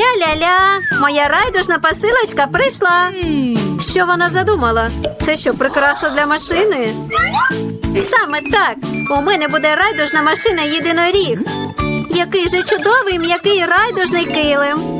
Ля-ля-ля, моя райдужна посилочка прийшла. Що вона задумала? Це що, прикраса для машини? Саме так. У мене буде райдужна машина єдиноріг. Який же чудовий м'який райдужний килим.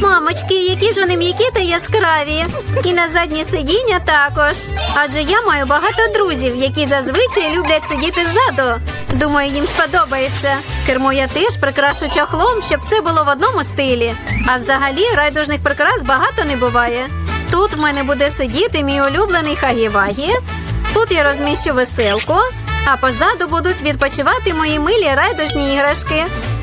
Мамочки, які ж вони м'які та яскраві. І на заднє сидіння також. Адже я маю багато друзів, які зазвичай люблять сидіти ззаду. Думаю, їм сподобається. Кермо я теж прикрашу чохлом, щоб все було в одному стилі. А взагалі райдужних прикрас багато не буває. Тут в мене буде сидіти мій улюблений Хагі-Вагі. Тут я розміщу веселку, а позаду будуть відпочивати мої милі райдужні іграшки.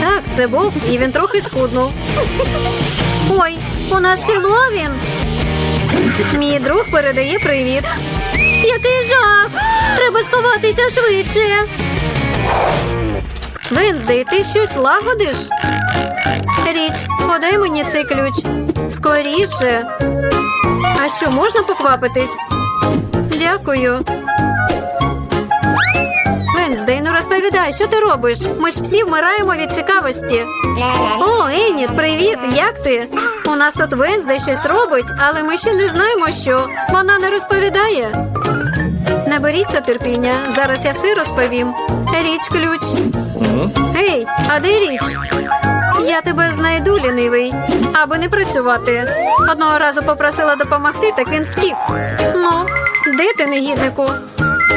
Так, це Боб, і він трохи схуднув. Ой, у нас Хеллоуін. Мій друг передає привіт. Який жах! Треба сховатися швидше. Венздей, ти щось лагодиш? Річ, подай мені цей ключ. Скоріше. А що, можна поквапитись? Дякую. Венздей, ну розповідай, що ти робиш? Ми ж всі вмираємо від цікавості. О, Еніт, привіт! Як ти? У нас тут Венздей щось робить, але ми ще не знаємо, що. Вона не розповідає. Наберіться терпіння, зараз я все розповім. Річ ключ. Гей, а де річ? Я тебе знайду, лінивий, аби не працювати. Одного разу попросила допомогти, так він втік. Ну, де ти, негіднику?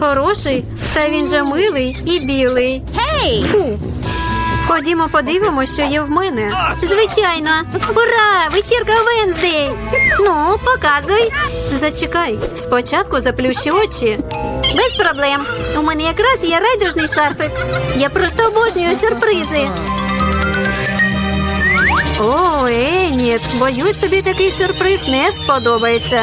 Хороший, та він же милий і білий. Гей! Фу. Ходімо, подивимося, що є в мене. Звичайно. Ура! Вечірка Венздей! Ну, показуй. Зачекай, спочатку заплющи очі. Без проблем. У мене якраз є райдужний шарфик. Я просто обожнюю сюрпризи. О, Еніт, боюсь, тобі такий сюрприз не сподобається.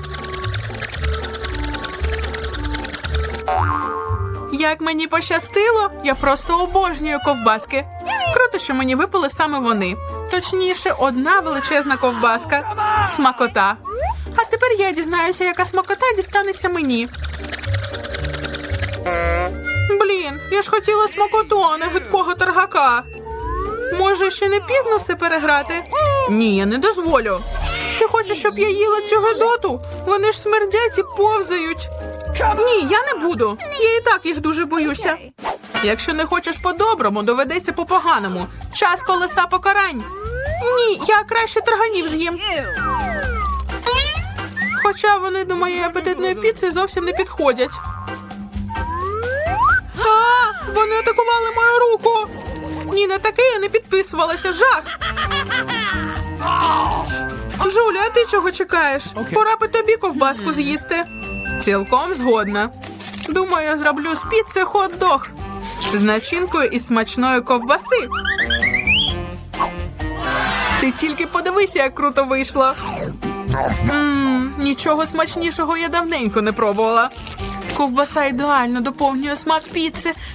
Як мені пощастило, я просто обожнюю ковбаски. Круто, що мені випали саме вони. Точніше, одна величезна ковбаска. Смакота. А тепер я дізнаюся, яка смакота дістанеться мені. Блін, я ж хотіла смакоту, а не гидкого торгака. Може, ще не пізно все переграти? Ні, я не дозволю. Ти хочеш, щоб я їла цю гидоту? Вони ж смердять і повзають. Ні, я не буду. Я і так їх дуже боюся. Якщо не хочеш по-доброму, доведеться по-поганому. Час колеса покарань. Ні, я краще тарганів з'їм. Хоча вони до моєї апетитної піци зовсім не підходять. А, вони атакували мою руку. Ні, на таке я не підписувалася. Жах. Джуля, а ти чого чекаєш? Пора би тобі ковбаску з'їсти. Цілком згодна. Думаю, я зроблю з піци хот-дог з начинкою із смачної ковбаси. Ти тільки подивися, як круто вийшло. Мм, нічого смачнішого я давненько не пробувала. Ковбаса ідеально доповнює смак піци.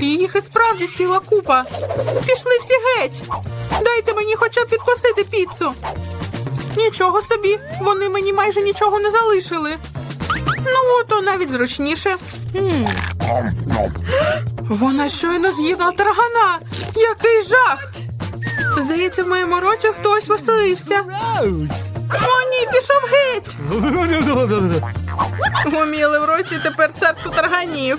їх і справді ціла купа. Пішли всі геть. Дайте мені хоча б відкусити піцу. Нічого собі, вони мені майже нічого не залишили. Ну, то навіть зручніше. Вона щойно з'їла таргана. Який жах! Здається, в моєму роті хтось веселився. О, ні, пішов геть. Уміли в році тепер царство тарганів.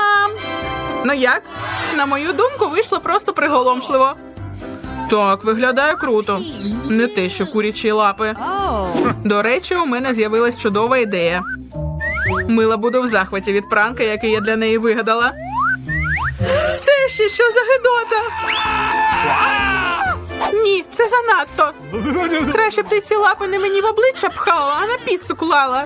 Ну як? На мою думку, вийшло просто приголомшливо. Так, виглядає круто. Не те, що курячі лапи. До речі, у мене з'явилась чудова ідея. Мила буде в захваті від пранка, який я для неї вигадала. Це ще що за гидота? Ні, це занадто. Краще б ти ці лапи не мені в обличчя пхала, а на піцу клала.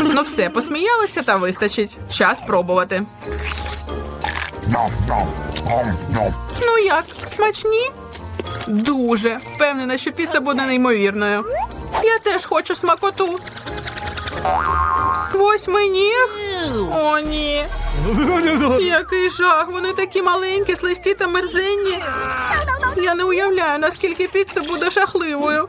Ну все, посміялися та вистачить. Час пробувати. Ну як, смачні? Дуже. Впевнена, що піца буде неймовірною. Я теж хочу смакоту. Восьминіг? О, ні. Який жах, вони такі маленькі, слизькі та мерзенні. Я не уявляю, наскільки піца буде жахливою.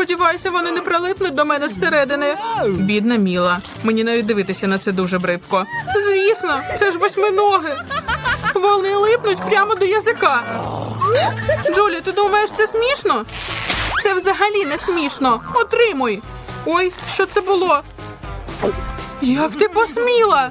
Сподіваюся, вони не прилипнуть до мене зсередини. Бідна Міла. Мені навіть дивитися на це дуже бридко. Звісно, це ж восьминоги. Вони липнуть прямо до язика. Джулі, ти думаєш, це смішно? Це взагалі не смішно. Отримуй. Ой, що це було? Як ти посміла?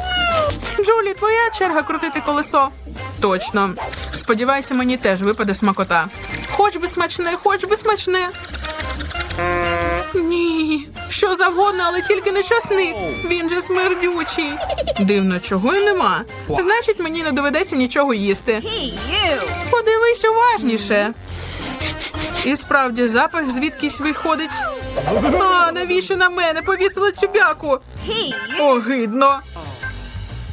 Джулі, твоя черга крутити колесо. Точно. Сподіваюся, мені теж випаде смакота. Хоч би смачне, хоч би смачне. Ні, що завгодно, але тільки не часник. Він же смердючий. Дивно, чого й нема. Значить, мені не доведеться нічого їсти. Подивись уважніше. І справді запах звідкись виходить. А, навіщо на мене повісили цю бяку? Огидно.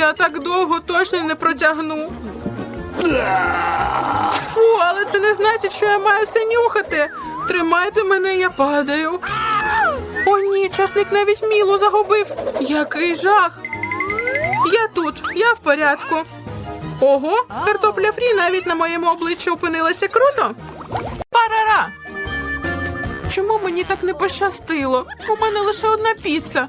Я так довго точно не протягну. Фу, але це не значить, що я маю це нюхати. Тримайте мене, я падаю. О, ні, часник навіть мілу загубив. Який жах. Я тут, я в порядку. Ого, картопля фрі навіть на моєму обличчі опинилася круто. Парара. Чому мені так не пощастило? У мене лише одна піца,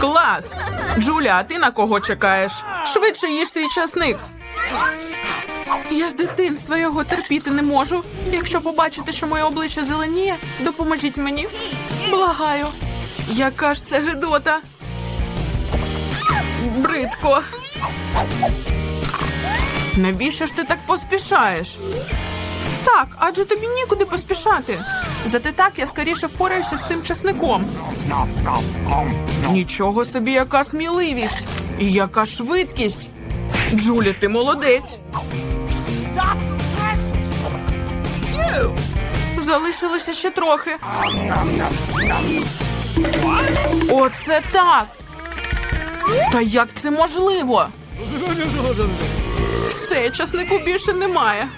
Клас! Джуля, а ти на кого чекаєш? Швидше їж свій часник. Я з дитинства його терпіти не можу. Якщо побачите, що моє обличчя зеленіє, допоможіть мені. Благаю. Яка ж це гидота? Бридко. Навіщо ж ти так поспішаєш? Так, адже тобі нікуди поспішати. Зате так я скоріше впораюся з цим часником. Нічого собі, яка сміливість і яка швидкість. Джулі, ти молодець. Залишилося ще трохи. Оце так. Та як це можливо? Все, часнику більше немає.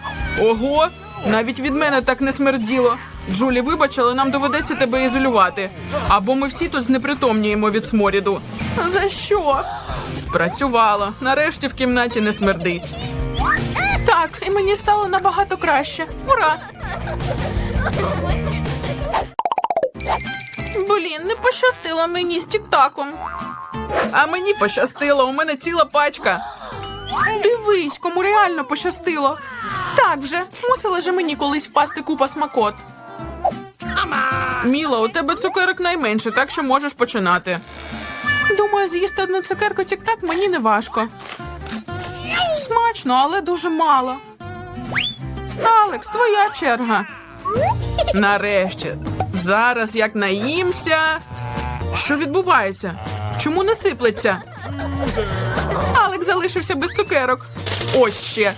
Ого, навіть від мене так не смерділо. Джулі, вибач, але нам доведеться тебе ізолювати. Або ми всі тут знепритомніємо від сморіду. За що? Спрацювало. Нарешті в кімнаті не смердить. Так, і мені стало набагато краще. Ура! Блін, не пощастило мені з тіктаком. А мені пощастило, у мене ціла пачка. Дивись, кому реально пощастило. Так вже, мусила же мені колись впасти купа смакот. Міла, у тебе цукерок найменше, так що можеш починати. Думаю, з'їсти одну цукерку тік-так мені не важко. Смачно, але дуже мало. Алекс, твоя черга. Нарешті. Зараз як наїмся. Що відбувається? Чому не сиплеться? Алекс залишився без цукерок. Ось ще.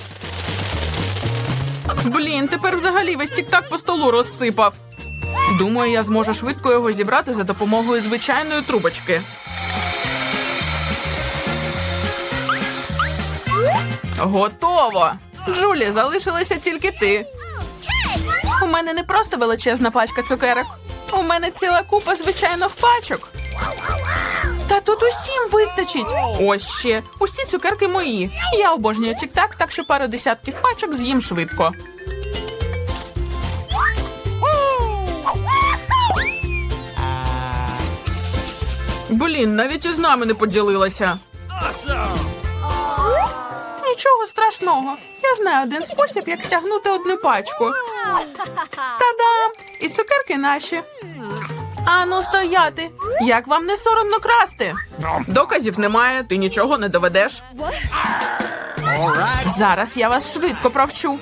Блін, тепер взагалі весь тік-так по столу розсипав. Думаю, я зможу швидко його зібрати за допомогою звичайної трубочки. Готово! Джулі, залишилася тільки ти. У мене не просто величезна пачка цукерок. У мене ціла купа звичайних пачок. Та тут усім вистачить. Ось ще. Усі цукерки мої. Я обожнюю тік-так, так що пару десятків пачок з'їм швидко. Блін, навіть із нами не поділилася. Нічого страшного. Я знаю один спосіб, як стягнути одну пачку. Та-дам! І цукерки наші. Ану, стояти. Як вам не соромно красти? Доказів немає, ти нічого не доведеш. Зараз я вас швидко провчу.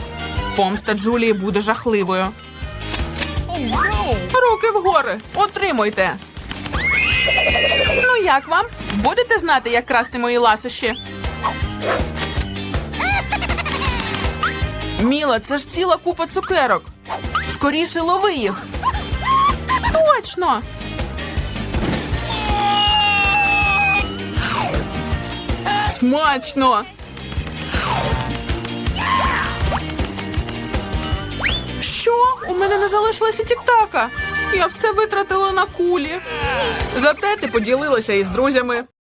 Помста Джулії буде жахливою. Руки вгори, отримуйте. Як вам? Будете знати, як красти мої ласощі? Міла, це ж ціла купа цукерок. Скоріше лови їх. Точно. Смачно. Що? У мене не залишилося тіктака. Я все витратила на кулі. Зате ти поділилася із друзями.